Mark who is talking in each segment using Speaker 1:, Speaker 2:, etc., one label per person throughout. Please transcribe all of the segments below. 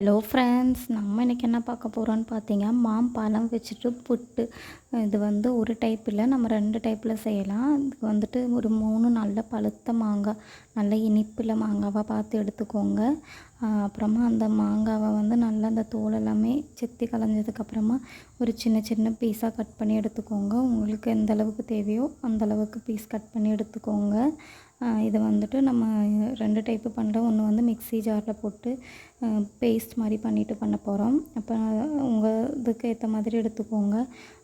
Speaker 1: Hello friends நம்ம இன்றைக்கி என்ன பார்க்க போகிறோன்னு பார்த்தீங்க? மாம்பழம் வச்சுட்டு புட்டு. இது வந்து ஒரு டைப் இல்லை நம்ம ரெண்டு டைப்பில் செய்யலாம். இதுக்கு வந்துட்டு ஒரு மூணு நல்ல பழுத்த மாங்காய் நல்ல இனிப்பில் மாங்காவாக பார்த்து எடுத்துக்கோங்க. அப்புறமா அந்த மாங்காவை வந்து நல்லா அந்த தோல் எல்லாமே செத்தி கலைஞ்சதுக்கப்புறமா ஒரு சின்ன சின்ன பீஸாக கட் பண்ணி எடுத்துக்கோங்க. உங்களுக்கு எந்த அளவுக்கு தேவையோ அந்த அளவுக்கு பீஸ் கட் பண்ணி எடுத்துக்கோங்க. இதை வந்துட்டு நம்ம ரெண்டு டைப்பு பண்ணுறோம் ஒன்று வந்து மிக்ஸி ஜாரில் போட்டு பேஸ்ட் மாதிரி பண்ணிவிட்டு பண்ண போகிறோம் அப்போ உங்கள் இதுக்கு ஏற்ற மாதிரி எடுத்துக்கோங்க.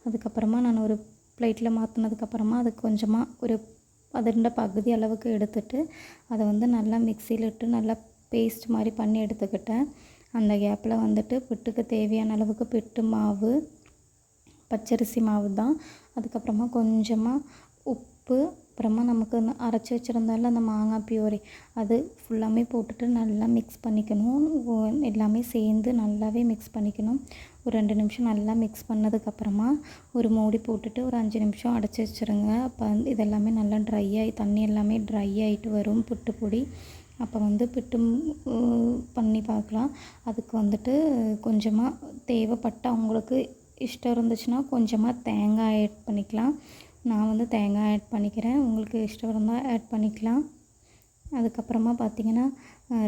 Speaker 1: அதுக்கப்புறமா நான் ஒரு ப்ளேட்டில் மாற்றினதுக்கப்புறமா அது கொஞ்சமாக ஒரு அதோட பகுதி அளவுக்கு எடுத்துட்டு அதை வந்து நல்லா மிக்சியில் இட்டு நல்லா பேஸ்ட் மாதிரி பண்ணி எடுத்துக்கிட்டேன். அந்த கேப்பில் வந்துட்டு பிட்டுக்கு தேவையான அளவுக்கு பிட்டு மாவு பச்சரிசி மாவு தான். அதுக்கப்புறமா கொஞ்சமாக உப்பு அப்புறமா நமக்கு அரைச்சி வச்சுருந்தால அந்த மாங்காய் பியூரி அது ஃபுல்லாமே போட்டுட்டு நல்லா மிக்ஸ் பண்ணிக்கணும். எல்லாமே சேர்ந்து நல்லாவே மிக்ஸ் பண்ணிக்கணும். ஒரு ரெண்டு நிமிஷம் நல்லா மிக்ஸ் பண்ணதுக்கப்புறமா ஒரு மூடி போட்டுட்டு ஒரு அஞ்சு நிமிஷம் அடைச்சி வச்சுருங்க. அப்போ இதெல்லாமே நல்லா ட்ரை ஆகி தண்ணி எல்லாமே ட்ரை ஆகிட்டு வரும் புட்டு பொடி. அப்போ வந்து பிட்டு பண்ணி பார்க்கலாம். அதுக்கு வந்துட்டு கொஞ்சமாக தேவைப்பட்ட அவங்களுக்கு இஷ்டம் இருந்துச்சுன்னா கொஞ்சமாக தேங்காய் ஆட் பண்ணிக்கலாம். நான் வந்து தேங்காய் ஆட் பண்ணிக்கிறேன். உங்களுக்கு இஷ்டம் இருந்தால் ஆட் பண்ணிக்கலாம். அதுக்கப்புறமா பார்த்திங்கன்னா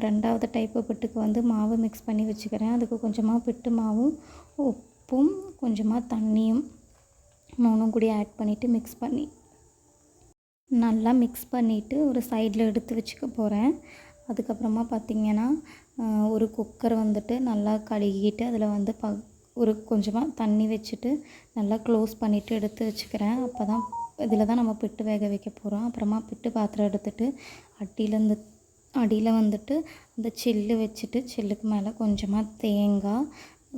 Speaker 1: ரெண்டாவது டைப்பு பிட்டுக்கு வந்து மாவு மிக்ஸ் பண்ணி வச்சுக்கிறேன். அதுக்கு கொஞ்சமாக பிட்டு மாவும் உப்பும் கொஞ்சமாக தண்ணியும் மூணும் கூடி ஆட் பண்ணிவிட்டு மிக்ஸ் பண்ணி நல்லா மிக்ஸ் பண்ணிவிட்டு ஒரு சைடில் எடுத்து வச்சுக்க போகிறேன் அதுக்கப்புறமா பார்த்திங்கன்னா ஒரு குக்கர் வந்துட்டு நல்லா கழுகிட்டு அதில் வந்து ப ஒரு கொஞ்சமாக தண்ணி வச்சுட்டு நல்லா க்ளோஸ் பண்ணிவிட்டு எடுத்து வச்சுக்கிறேன். அப்போ தான் இதில் தான் நம்ம பிட்டு வேக வைக்க போகிறோம் அப்புறமா பிட்டு பாத்திரம் எடுத்துகிட்டு அடியில் அடியில் வந்துட்டு அந்த சில்லு வச்சுட்டு சில்லுக்கு மேலே கொஞ்சமாக தேங்காய்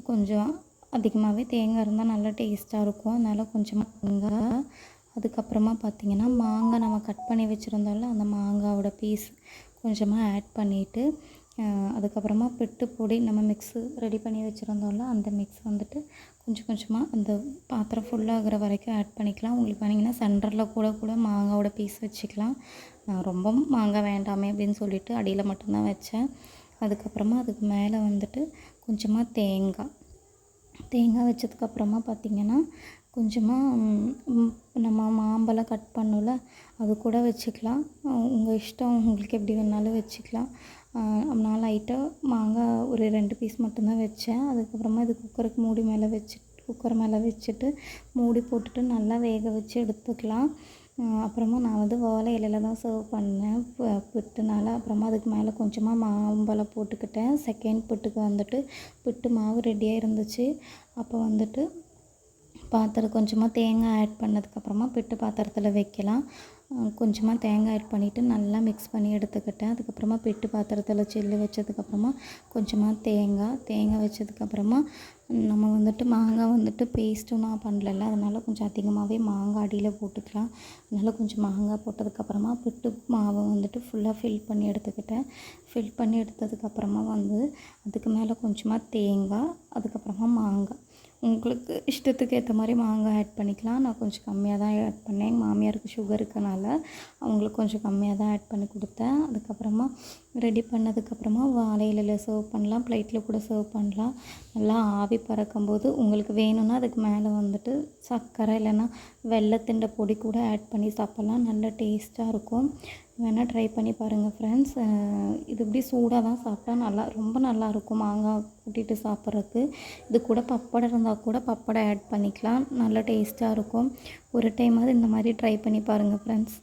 Speaker 1: கொஞ்சம் அதிகமாகவே தேங்காய் இருந்தால் நல்லா டேஸ்ட்டாக இருக்கும். அதனால் கொஞ்சமாக தேங்காய். அதுக்கப்புறமா பார்த்திங்கன்னா மாங்காய் நம்ம கட் பண்ணி வச்சுருந்தோம்ல அந்த மாங்காவோட பீஸ் கொஞ்சமாக ஆட் பண்ணிவிட்டு அதுக்கப்புறமா பிட்டு பொடி நம்ம மிக்ஸு ரெடி பண்ணி வச்சுருந்தோம்ல அந்த மிக்ஸ் வந்துட்டு கொஞ்சம் கொஞ்சமாக அந்த பாத்திரம் ஃபுல்லாகிற வரைக்கும் ஆட் பண்ணிக்கலாம். உங்களுக்கு வேணிங்கன்னா சென்டரில் கூட கூட மாங்காவோட பீஸ் வச்சுக்கலாம். ரொம்ப மாங்காய் வேண்டாமே அப்படின்னு சொல்லிட்டு அடியில் மட்டும்தான் வச்சேன். அதுக்கப்புறமா அதுக்கு மேலே வந்துட்டு கொஞ்சமாக தேங்காய். தேங்காய் வச்சதுக்கப்புறமா பார்த்திங்கன்னா கொஞ்சமாக நம்ம கட் பண்ணோம்ல அது கூட வச்சுக்கலாம். உங்கள் இஷ்டம் உங்களுக்கு எப்படி வேணாலும் வச்சுக்கலாம். நான் லைட்டாக மாங்காய் ஒரு ரெண்டு பீஸ் மட்டும்தான் வச்சேன். அதுக்கப்புறமா இது குக்கருக்கு மூடி மேலே வச்சு குக்கர் மேலே வச்சுட்டு மூடி போட்டுட்டு நல்லா வேக வச்சு எடுத்துக்கலாம். அப்புறமா நான் வந்து வாழை இலையில தான் சர்வ் பண்ணேன். புட்டுனால அப்புறமா அதுக்கு மேலே கொஞ்சமாக மாம்பழம் போட்டுக்கிட்டேன். செகண்ட் புட்டுக்கு வந்துட்டு புட்டு மாவு ரெடியாக இருந்துச்சு. அப்போ வந்துட்டு பாத்திரம் கொஞ்சமாக தேங்காய் ஆட் பண்ணதுக்கப்புறமா பிட்டு பாத்திரத்தில் வைக்கலாம். கொஞ்சமாக தேங்காய் ஆட் பண்ணிவிட்டு நல்லா மிக்ஸ் பண்ணி எடுத்துக்கிட்டேன். அதுக்கப்புறமா பிட்டு பாத்திரத்தில் சில்லு வச்சதுக்கப்புறமா கொஞ்சமாக தேங்காய் தேங்காய் வச்சதுக்கப்புறமா நம்ம வந்துட்டு மாங்காய் வந்துட்டு பேஸ்ட்டும் நான் பண்ணல அதனால் கொஞ்சம் அதிகமாகவே மாங்காய் அடியில் போட்டுக்கலாம். அதனால் கொஞ்சம் மாங்காய் போட்டதுக்கப்புறமா பிட்டு மாவை வந்துட்டு ஃபுல்லாக ஃபில் பண்ணி எடுத்துக்கிட்டேன். ஃபில் பண்ணி எடுத்ததுக்கப்புறமா வந்து அதுக்கு மேலே கொஞ்சமாக தேங்காய் அதுக்கப்புறமா மாங்காய். உங்களுக்கு இஷ்டத்துக்கு ஏற்ற மாதிரி மாங்காய் ஆட் பண்ணிக்கலாம். நான் கொஞ்சம் கம்மியாக தான் ஆட் பண்ணேன். எங்கள் மாமியாருக்கு சுகர் இருக்கனால அவங்களுக்கு கொஞ்சம் கம்மியாக தான் ஆட் பண்ணி கொடுத்தேன். அதுக்கப்புறமா ரெடி பண்ணதுக்கப்புறமா வாழையில சர்வ் பண்ணலாம். ப்ளேட்டில் கூட சர்வ் பண்ணலாம். நல்லா ஆவி பறக்கும்போது உங்களுக்கு வேணும்னா அதுக்கு மேலே வந்துட்டு சர்க்கரை இல்லைன்னா வெள்ளத்திண்ட பொடி கூட ஆட் பண்ணி சாப்பிட்லாம். நல்ல டேஸ்ட்டாக இருக்கும். வேணால் ட்ரை பண்ணி பாருங்கள் ஃப்ரெண்ட்ஸ் இது இப்படி சூடாக தான் சாப்பிட்டா நல்லா ரொம்ப நல்லாயிருக்கும் மாங்காய் கூட்டிகிட்டு சாப்பிட்றதுக்கு. இது கூட பப்படம் இருந்தால் கூட பப்படம் ஆட் பண்ணிக்கலாம். நல்லா டேஸ்ட்டாக இருக்கும். ஒரு டைமாவது இந்த மாதிரி ட்ரை பண்ணி பாருங்கள் ஃப்ரெண்ட்ஸ்